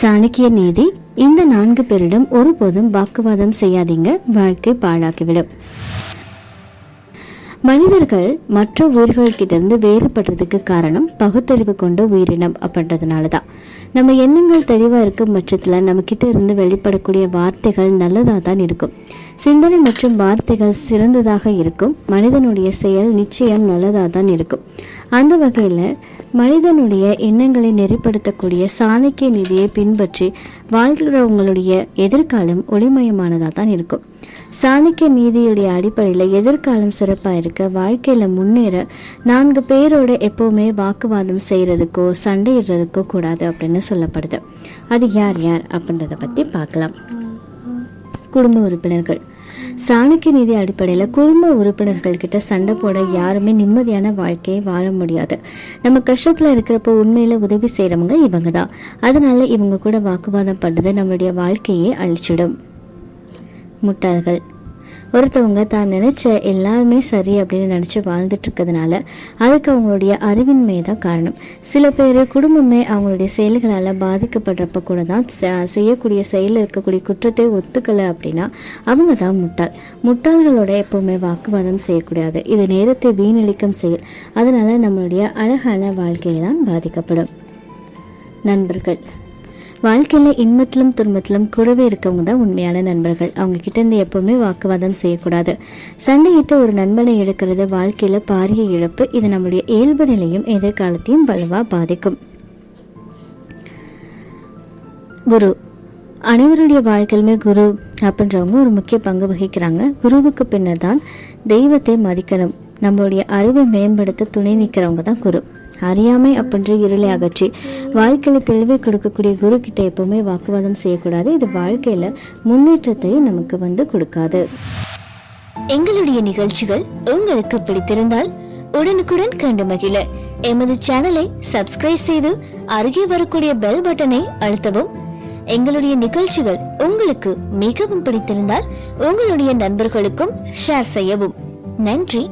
சாணக்கிய நீதி இந்த நான்கு பேரிடம் ஒருபோதும் வாக்குவாதம் செய்யாதீங்க வாழ்க்கை பாழாக்கிவிடும் மனிதர்கள் மற்ற உயிர்கள்கிட்ட இருந்து வேறுபடுறதுக்கு காரணம் பகுத்தறிவு கொண்ட உயிரினம் அப்படின்றதுனால தான் நம்ம எண்ணங்கள் தெளிவாக இருக்கும் பட்சத்தில் நம்மக்கிட்ட இருந்து வெளிப்படக்கூடிய வார்த்தைகள் நல்லதாக தான் இருக்கும். சிந்தனை மற்றும் வார்த்தைகள் சிறந்ததாக இருக்கும். மனிதனுடைய செயல் நிச்சயம் நல்லதாக தான் இருக்கும். அந்த வகையில் மனிதனுடைய எண்ணங்களை நெறிப்படுத்தக்கூடிய சாணக்கிய நிதியை பின்பற்றி வாழ்கிறவங்களுடைய எதிர்காலம் ஒளிமயமானதாக தான் இருக்கும். சாணக்கிய நீதியுடைய அடிப்படையில் எதிர்காலம் சிறப்பாக இருக்க வாழ்க்கையில் முன்னேற நான்கு பேரோட எப்போவுமே வாக்குவாதம் செய்கிறதுக்கோ சண்டையிடுறதுக்கோ கூடாது அப்படின்னு சொல்லப்படுது. அது யார் யார் அப்படின்றத பற்றி பார்க்கலாம். குடும்ப உறுப்பினர்கள். சாணக்கிய நிதி அடிப்படையில் குடும்ப உறுப்பினர்கள் கிட்ட சண்டை போட யாருமே நிம்மதியான வாழ்க்கையை வாழ முடியாது. நம்ம கஷ்டத்தில் இருக்கிறப்போ உண்மையில் உதவி செய்கிறவங்க இவங்க தான் அதனால இவங்க கூட வாக்குவாதம் பண்ணுறது நம்மளுடைய வாழ்க்கையை அழிச்சிடும். முட்டாள்கள். ஒருத்தவங்க தான் நினச்ச எல்லாமே சரி அப்படின்னு நினச்சி வாழ்ந்துட்டு இருக்கிறதுனால அதுக்கு அவங்களுடைய அறிவின்மை தான் காரணம். சில பேர் குடும்பமே அவங்களுடைய செயல்களால் பாதிக்கப்படுறப்ப கூட தான் செய்யக்கூடிய செயலில் இருக்கக்கூடிய குற்றத்தை ஒத்துக்கலை அப்படின்னா அவங்க தான் முட்டாள். முட்டாள்களோட எப்போவுமே வாக்குவாதம் செய்யக்கூடாது. இது நேரத்தை வீணடிக்கும் செயல். அதனால நம்மளுடைய அழகான வாழ்க்கையை தான் பாதிக்கப்படும். நண்பர்கள் வாழ்க்கையில் இன்பத்திலும் துன்பத்திலும் கூடவே இருக்கவங்க தான் உண்மையான நண்பர்கள். அவங்க கிட்ட இருந்து எப்பவுமே வாக்குவாதம் செய்யக்கூடாது. சண்டையிட்டு ஒரு நண்பனை இழக்கிறது வாழ்க்கையில் பாரிய இழப்பு. இது நம்முடைய இயல்பு நிலையும் எதிர்காலத்தையும் வலுவா பாதிக்கும். குரு. அனைவருடைய வாழ்க்கையிலுமே குரு அப்படின்றவங்க ஒரு முக்கிய பங்கு வகிக்கிறாங்க. குருவுக்கு பின்னர் தான் தெய்வத்தை மதிக்கணும். நம்மளுடைய அறிவை மேம்படுத்த துணை நிற்கிறவங்க தான் குரு. அறியாமை அப்படின்ற இருளை அகற்றி வாழ்க்கையில் தெளிவை கொடுக்கக்கூடிய குரு கிட்ட எப்பவுமே வாக்குவாதம் செய்யக்கூடாது. இது வாழ்க்கையில முன்னேற்றத்தை நமக்கு வந்து கொடுக்காது. எங்களுடைய நிகழ்ச்சிகள் உங்களுக்கு பிடித்திருந்தால் உடனுக்குடன் கண்டு மகிழ. எமது சேனலை சப்ஸ்கிரைப் செய்து அருகே வரக்கூடிய பெல் பட்டனை அழுத்தவும். எங்களுடைய நிகழ்ச்சிகள் உங்களுக்கு மிகவும் பிடித்திருந்தால் உங்களுடைய நண்பர்களுக்கும் ஷேர் செய்யவும். நன்றி